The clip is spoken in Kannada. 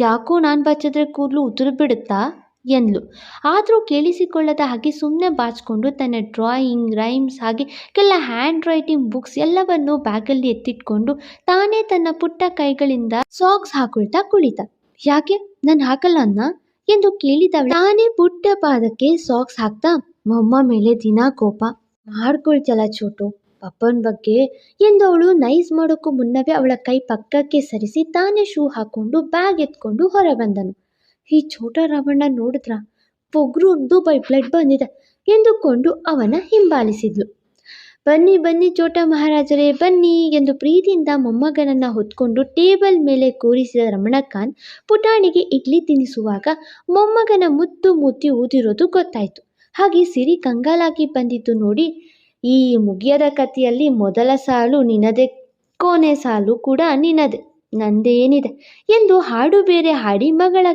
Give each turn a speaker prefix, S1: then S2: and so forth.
S1: ಯಾಕೋ ನಾನು ಬಚ್ಚಿದ್ರೆ ಕೂದಲು ಉದುರು ಬಿಡುತ್ತಾ ಎಂದ್ಲು. ಆದರೂ ಕೇಳಿಸಿಕೊಳ್ಳದ ಹಾಗೆ ಸುಮ್ಮನೆ ಬಾಚಿಕೊಂಡು ತನ್ನ ಡ್ರಾಯಿಂಗ್, ರೈಮ್ಸ್ ಹಾಗೆ ಕೆಲ ಹ್ಯಾಂಡ್ ರೈಟಿಂಗ್ ಬುಕ್ಸ್ ಎಲ್ಲವನ್ನೂ ಬ್ಯಾಗಲ್ಲಿ ಎತ್ತಿಟ್ಕೊಂಡು ತಾನೇ ತನ್ನ ಪುಟ್ಟ ಕೈಗಳಿಂದ ಸಾಕ್ಸ್ ಹಾಕೊಳ್ತಾ ಕುಳಿತ. ಯಾಕೆ? ನಾನು ಹಾಕಲ್ಲ ಅನ್ನ ಎಂದು ಕೇಳಿದವಳು. ತಾನೇ ಪುಟ್ಟ ಪಾದಕ್ಕೆ ಸಾಕ್ಸ್ ಹಾಕ್ತಾ? ಮೊಮ್ಮ ಮೇಲೆ ದಿನ ಕೋಪ. ಮಾಡ್ಕೊಳ್ತಲ್ಲ ಚೋಟು. ಪಪ್ಪನ ಬಗ್ಗೆ ಎಂದು ಅವಳು ನೈಸ್ ಮಾಡೋಕ್ಕೂ ಮುನ್ನವೇ ಅವಳ ಕೈ ಪಕ್ಕಕ್ಕೆ ಸರಿಸಿ ತಾನೇ ಶೂ ಹಾಕೊಂಡು ಬ್ಯಾಗ್ ಎತ್ಕೊಂಡು ಹೊರ ಬಂದನು ಈ ಛೋಟ ರಾವಣ್ಣ ನೋಡಿದ್ರ ಪೊಗ್ರು ಒಂದು ಬೈ ಬ್ಲಡ್ ಬಂದಿದೆ ಎಂದುಕೊಂಡು ಅವನ ಹಿಂಬಾಲಿಸಿದ್ಲು. ಬನ್ನಿ ಬನ್ನಿ ಚೋಟ ಮಹಾರಾಜರೇ, ಬನ್ನಿ ಎಂದು ಪ್ರೀತಿಯಿಂದ ಮೊಮ್ಮಗನನ್ನು ಹೊತ್ಕೊಂಡು ಟೇಬಲ್ ಮೇಲೆ ಕೂರಿಸಿದ ರಮಣಕಾನ್ ಪುಟಾಣಿಗೆ ಇಡ್ಲಿ ತಿನ್ನಿಸುವಾಗ ಮೊಮ್ಮಗನ ಮುತ್ತು ಮುತ್ತಿ ಊದಿರೋದು ಗೊತ್ತಾಯಿತು. ಹಾಗೆ ಸಿರಿ ಕಂಗಾಲಾಗಿ ಬಂದಿದ್ದು ನೋಡಿ ಈ ಮುಗಿಯದ ಕಥೆಯಲ್ಲಿ ಮೊದಲ ಸಾಲು ನಿನ್ನದೇ ಕೊನೆ ಸಾಲು ಕೂಡ ನಿನ್ನದೇ ನಂದೇನಿದೆ ಎಂದು ಹಾಡು ಬೇರೆ ಹಾಡಿ ಮಗಳ